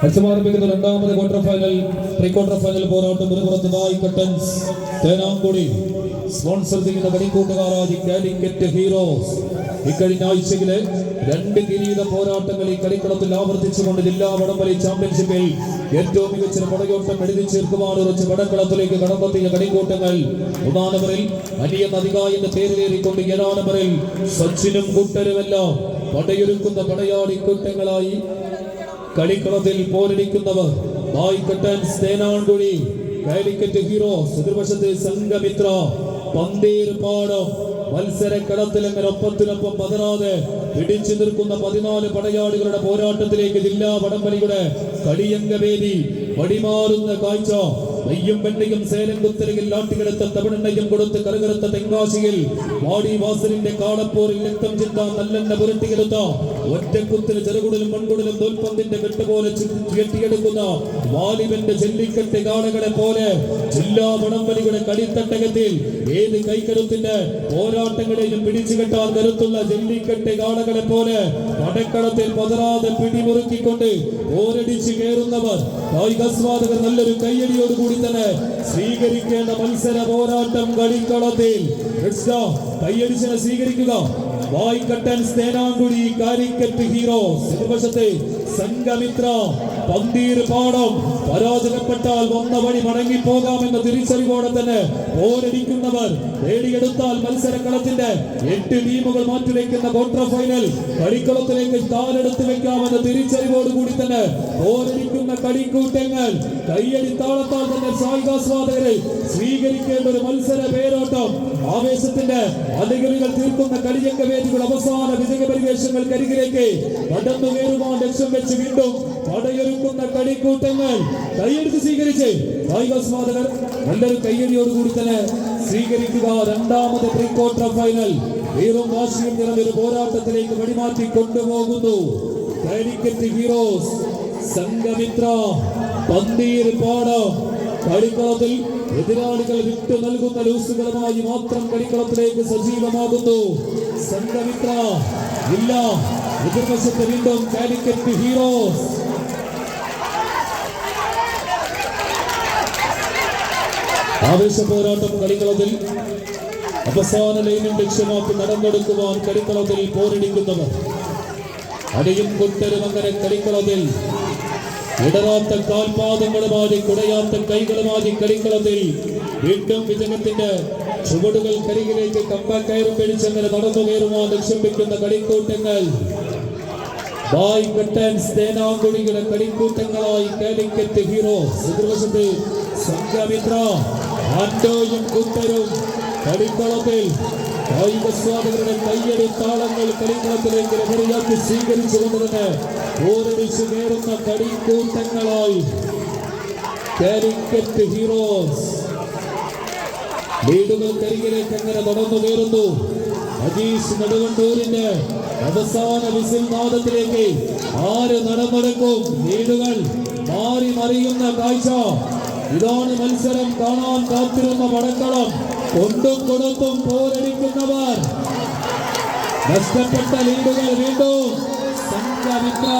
മത്സരമാരംഭിക്കുന്ന രണ്ടാമത് quarter final pre quarter final പോരാട്ടം മുറുപുറത്ത് ബായ് കട്ടൻസ് തേനാങ്കുടി സ്പോൺസർ ചെയ്യുന്ന കളിക്കൂട്ടുകാരാജി കാലിക്കറ്റ് ഹീറോസ്. ഇക്കഴിഞ്ഞ ആഴ്ചയിലെ രണ്ട് കിരീട പോരാട്ടങ്ങൾ ഈ കളിക്കളത്തിൽ ആവർത്തിച്ചുകൊണ്ട് ജില്ലാ വടംവലി ചാമ്പ്യൻഷിപ്പിൽ ഏറ്റവും മികച്ച പടയോട്ടം എഴുതി ചേർക്കുവാൻ ഉറച്ച് വടക്കളത്തിലേക്ക് കടന്നെത്തിയ കളിക്കൂട്ടങ്ങൾ. ഒന്നാം നമ്പറിൽ അനിയ എന്ന പേരിലേറിക്കൊണ്ട് ഏഴാം സച്ചിനും കൂട്ടരുമെല്ലാം പടയൊരുക്കുന്ന പടയാളി കൂട്ടങ്ങളായി കളിക്കളത്തിൽ പോരടിക്കുന്നവർ. നായിക്കട്ടൻ സേനാണ്ടുണി കാലിക്കറ്റ് ഹീറോ എതിർവശത്തെ സംഘമിത്ര പന്തേർ പാടം മത്സരക്കളത്തിൽ അങ്ങനെ ഒപ്പത്തിനൊപ്പം പതറാതെ പിടിച്ചു നിൽക്കുന്ന പതിനാല് പടയാളികളുടെ പോരാട്ടത്തിലേക്ക് ജില്ലാ വടംവലിയുടെ കളിയംഗവേദി വടിമാറുന്ന കാഴ്ച. നെയ്യും വെണ്ണയും സേലം കുത്തരകിൽ ലാട്ടികെടുത്ത തമിഴെണ്ണയും കൊടുത്ത് കറുകറുത്ത തെങ്കാശിയിൽ വാടി വാസലിന്റെ കാളപ്പോറിൽ രക്തം ചിന്ത നല്ലെണ്ണ പുരട്ടിയെടുത്ത ഒറ്റക്കുത്തിന് ചെറുകുടലും മൺകുടലും തോൽപ്പന്തിന്റെ വെട്ടുപോലെ കെട്ടിയെടുക്കുന്ന വാലിബന്റെ ചെല്ലിക്കെട്ട് കാളകളെ പോലെ ജില്ലാ വടംവലിയുടെ കളിത്തട്ടകത്തിൽ ഏത് കൈക്കരുത്തിന്റെ പോരാട്ടങ്ങളെയും പിടിച്ചു കെട്ടാൻ കരുത്തുള്ള ജെല്ലിക്കെട്ട് കാളകളെ പോലെ പടക്കളത്തിൽ പതറാതെ പിടിമുറുക്കിക്കൊണ്ട് ഓരടിച്ചു കയറുന്നവർ. കായികാസ്വാദകർ നല്ലൊരു കയ്യടിയോടുകൂടി തന്നെ സ്വീകരിക്കേണ്ട മത്സര പോരാട്ടം കളിക്കളത്തിൽ. കൃഷ്ണ കയ്യടിച്ചിനെ സ്വീകരിക്കുക വായിക്കട്ടൻ സ്തേനാങ്കുടി കാലിക്കറ്റ് ഹീറോസ് എതിർവശത്തെ സംഘമിത്ര പന്തീർ പാടം. പരാജയപ്പെട്ടാൽ വന്ന വഴി മടങ്ങി പോകാമെന്ന തിരിച്ചറിവോടെ തന്നെ പോരടിക്കുന്നവർ നേടിയെടുത്താൽ മത്സരക്കളത്തിന്റെ എട്ട് ടീമുകൾ മാറ്റിവെക്കുന്ന ക്വാർട്ടർ ഫൈനൽ കളിക്കളത്തിലേക്ക് താലെടുത്ത് വെക്കാമെന്ന തിരിച്ചറിവോട് കൂടി തന്നെ പോരടിക്കുന്ന കളിക്കൂട്ടങ്ങൾ. കയ്യടി താളത്താൽ തന്നെ സായികാസ്വാദകരെ സ്വീകരിക്കേണ്ട ഒരു മത്സര പേരോട്ടം ആവേശത്തിന്റെ അധികരികൾ തീർക്കുന്ന കളിയങ്ക വേദികൾ അവസാന വിജയപരിവേശങ്ങൾ കരികിലേക്ക് കടന്നു കയറുവാൻ ലക്ഷ്യം വെച്ച് വീണ്ടും പടയൊരുക്കുന്ന കളിക്കൂട്ടങ്ങൾ കൈയെടുത്ത് സ്വീകരിച്ച് കായികാസ്വാദകർ നല്ലൊരു കയ്യടിയോടുകൂടി തന്നെ സ്വീകരിക്കുക. രണ്ടാമത് പ്രീ ക്വാർട്ടർ ഫൈനൽ വീറും വാശിയും നിറഞ്ഞൊരു പോരാട്ടത്തിലേക്ക് വഴിമാറ്റി കൊണ്ടുപോകുന്നു. കാലിക്കറ്റ് ഹീറോസ് സംഘമിത്ര പന്തീർ പാടം കളിക്കളത്തിൽ എതിരാളികൾ വിട്ടു നൽകുന്ന ലൂസുകളുമായി മാത്രം കളിക്കളത്തിലേക്ക് സജീവമാകുന്നു. സംഘമിത്ര ഇല്ല. എതിർവശത്ത് വീണ്ടും കാലിക്കറ്റ് ഹീറോസ്. ആവേശ പോരാട്ടം കളിക്കളത്തിൽ അവസാന ലൈനും ലക്ഷ്യമാക്കി നടന്നെടുക്കുവാൻ കളിക്കളത്തിൽ പോരടിക്കുന്നവർ. അടിയും കൊട്ടരും അങ്ങനെ കളിക്കളത്തിൽ ഇടറാത്ത കാൽപാദങ്ങളുമായി കുടയാത്ത കൈകളുമായി കളിക്കളത്തിൽ വീണ്ടും വിജയത്തിന്റെ ചുവടുകൾ കരികിലേക്ക് കമ്പ കയറി പിടിച്ചങ്ങനെ നടന്നു കയറുവാൻ ലക്ഷ്യപ്പിക്കുന്ന കളിക്കൂട്ടങ്ങൾ. ബായ് കട്ടൻസ് തേനാങ്കുടിയുടെ കളിക്കൂട്ടങ്ങളായി കാലിക്കറ്റ് ഹീറോസ് എതിർവശത്ത് സംഘമിത്ര ആൻഡോയും കുത്തരും കളിക്കളത്തിൽ കായിക സ്വാതകളുടെ കയ്യടി താളങ്ങൾ കളിക്കളത്തിലേക്ക് ലഹരിയാക്കി സ്വീകരിച്ചുകൊണ്ട് തന്നെ പോരടിച്ചു കയറുന്ന കളിക്കൂട്ടങ്ങളായി കാലിക്കറ്റ് ഹീറോസ് വീടുകൾ കരികിലേക്ക് അങ്ങനെ നടന്നു കയറുന്നു. അജീഷ് നെടുവണ്ടൂരിന്റെ അവസാന വിസിൽ നാദത്തിലേക്ക് ആര് നടന്നെടുക്കും വീടുകൾ മാറി മറിയുന്ന കാഴ്ച. ഇതാണ് മത്സരം. കാണാൻ കാത്തിരുന്ന പടക്കളം കൊണ്ടും കൊടുത്തും പോരടിക്കുന്നവർ. നഷ്ടപ്പെട്ട ലീഡുകൾ വീണ്ടും സംഘമിത്ര